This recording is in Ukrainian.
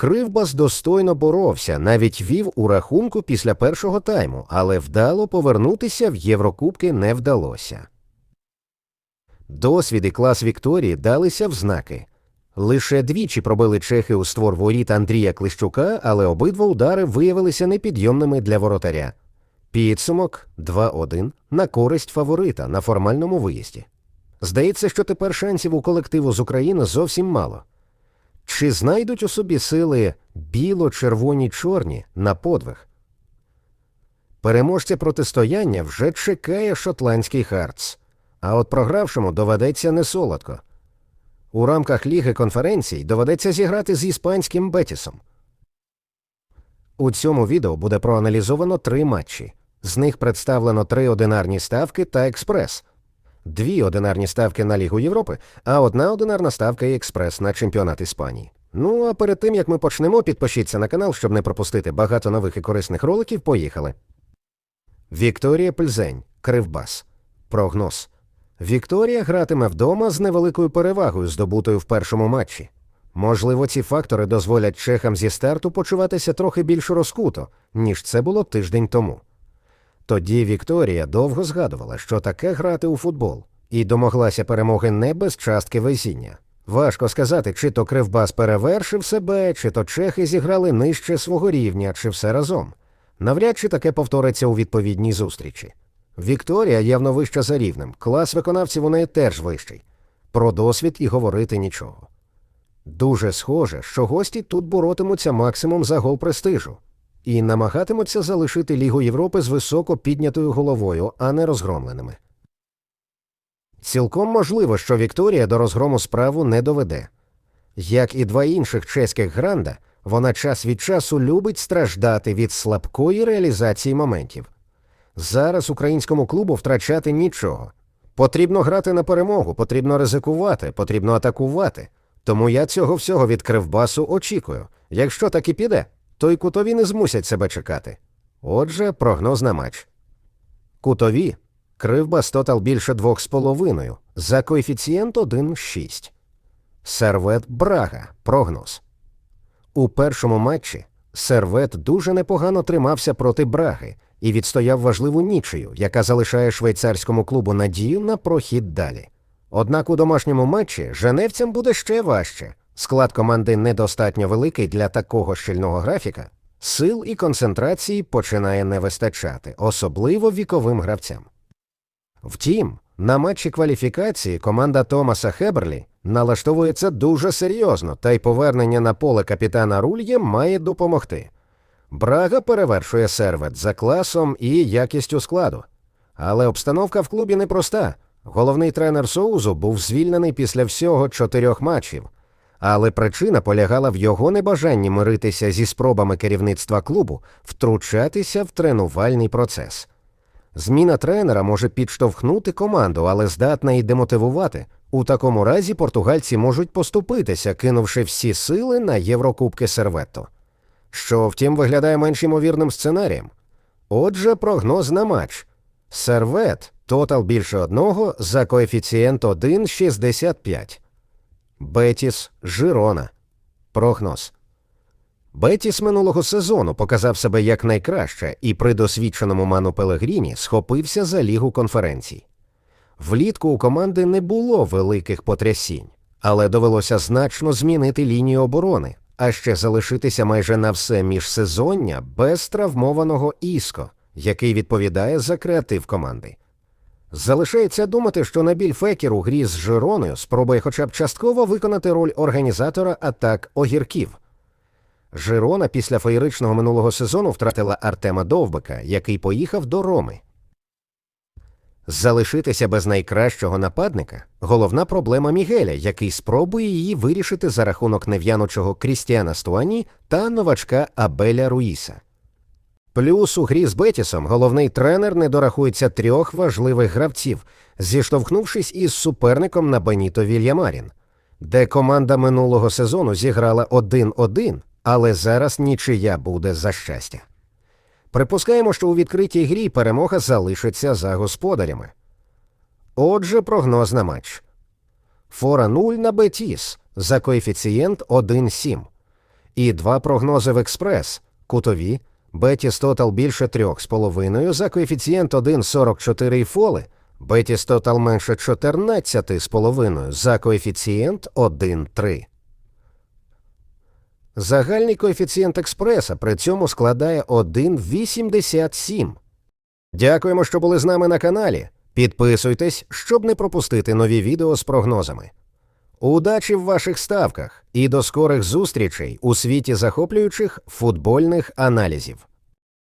Кривбас достойно боровся, навіть вів у рахунку після першого тайму, але вдало повернутися в Єврокубки не вдалося. Досвід і клас Вікторії далися в знаки. Лише двічі пробили чехи у створ воріт Андрія Клищука, але обидва удари виявилися непідйомними для воротаря. Підсумок 2-1 на користь фаворита на формальному виїзді. Здається, що тепер шансів у колективу з України зовсім мало. Чи знайдуть у собі сили біло-червоні чорні на подвиг? Переможця протистояння вже чекає шотландський Хартс, а от програвшому доведеться не солодко. У рамках Ліги конференцій доведеться зіграти з іспанським Бетісом. У цьому відео буде проаналізовано три матчі. З них представлено три одинарні ставки та експрес, дві одинарні ставки на Лігу Європи, а одна одинарна ставка і експрес на чемпіонат Іспанії. Ну а перед тим як ми почнемо, підпишіться на канал, щоб не пропустити багато нових і корисних роликів. Поїхали. Вікторія Пльзень, Кривбас. Прогноз. Вікторія гратиме вдома з невеликою перевагою, здобутою в першому матчі. Можливо, ці фактори дозволять чехам зі старту почуватися трохи більш розкуто, ніж це було тиждень тому. Тоді Вікторія довго згадувала, що таке грати у футбол, і домоглася перемоги не без частки везіння. Важко сказати, чи то Кривбас перевершив себе, чи то чехи зіграли нижче свого рівня, чи все разом. Навряд чи таке повториться у відповідній зустрічі. Вікторія явно вища за рівнем, клас виконавців у неї теж вищий. Про досвід і говорити нічого. Дуже схоже, що гості тут боротимуться максимум за гол престижу і намагатимуться залишити Лігу Європи з високо піднятою головою, а не розгромленими. Цілком можливо, що Вікторія до розгрому справу не доведе. Як і два інших чеських гранда, вона час від часу любить страждати від слабкої реалізації моментів. Зараз українському клубу втрачати нічого. Потрібно грати на перемогу, потрібно ризикувати, потрібно атакувати. Тому я цього всього від Кривбасу очікую. Якщо так і піде, то й кутові не змусять себе чекати. Отже, прогноз на матч. Кутові Кривбас тотал більше 2,5 за коефіцієнт 1,6. Сервет Брага. Прогноз. У першому матчі Сервет дуже непогано тримався проти Браги і відстояв важливу нічию, яка залишає швейцарському клубу надію на прохід далі. Однак у домашньому матчі женевцям буде ще важче. Склад команди недостатньо великий для такого щільного графіка. Сил і концентрації починає не вистачати, особливо віковим гравцям. Втім, на матчі кваліфікації команда Томаса Хеберлі налаштовується дуже серйозно, та й повернення на поле капітана Рульє має допомогти. Брага перевершує сервет за класом і якістю складу. Але обстановка в клубі непроста. Головний тренер Соузу був звільнений після всього чотирьох матчів, але причина полягала в його небажанні миритися зі спробами керівництва клубу втручатися в тренувальний процес. Зміна тренера може підштовхнути команду, але здатна і демотивувати. У такому разі португальці можуть поступитися, кинувши всі сили на Єврокубки Серветто. Що, втім, виглядає менш ймовірним сценарієм. Отже, прогноз на матч. Сервет тотал більше одного за коефіцієнт 1,65. Бетіс Жирона. Прогноз. Бетіс минулого сезону показав себе як найкраще і при досвідченому ману Пелегріні схопився за лігу конференцій. Влітку у команди не було великих потрясінь, але довелося значно змінити лінію оборони, а ще залишитися майже на все міжсезоння без травмованого Іско, який відповідає за креатив команди. Залишається думати, що Набіль Фекір у грі з Жироною спробує хоча б частково виконати роль організатора атак огірків. Жирона після феєричного минулого сезону втратила Артема Довбика, який поїхав до Роми. Залишитися без найкращого нападника головна проблема Мігеля, який спробує її вирішити за рахунок нев'янучого Крістіана Стуані та новачка Абеля Руїса. Плюс у грі з Бетісом головний тренер не дорахується трьох важливих гравців, зіштовхнувшись із суперником на Беніто Вільямарін, де команда минулого сезону зіграла 1-1, але зараз нічия буде за щастя. Припускаємо, що у відкритій грі перемога залишиться за господарями. Отже, прогноз на матч. Фора 0 на Бетіс за коефіцієнт 1,7. і два прогнози в експрес кутові, Бетіс Тотал більше 3,5 за коефіцієнт 1,44 і фоли, Бетіс Тотал менше 14,5 за коефіцієнт 1,3. Загальний коефіцієнт експреса при цьому складає 1,87. Дякуємо, що були з нами на каналі. Підписуйтесь, щоб не пропустити нові відео з прогнозами. Удачі в ваших ставках і до скорих зустрічей у світі захоплюючих футбольних аналізів.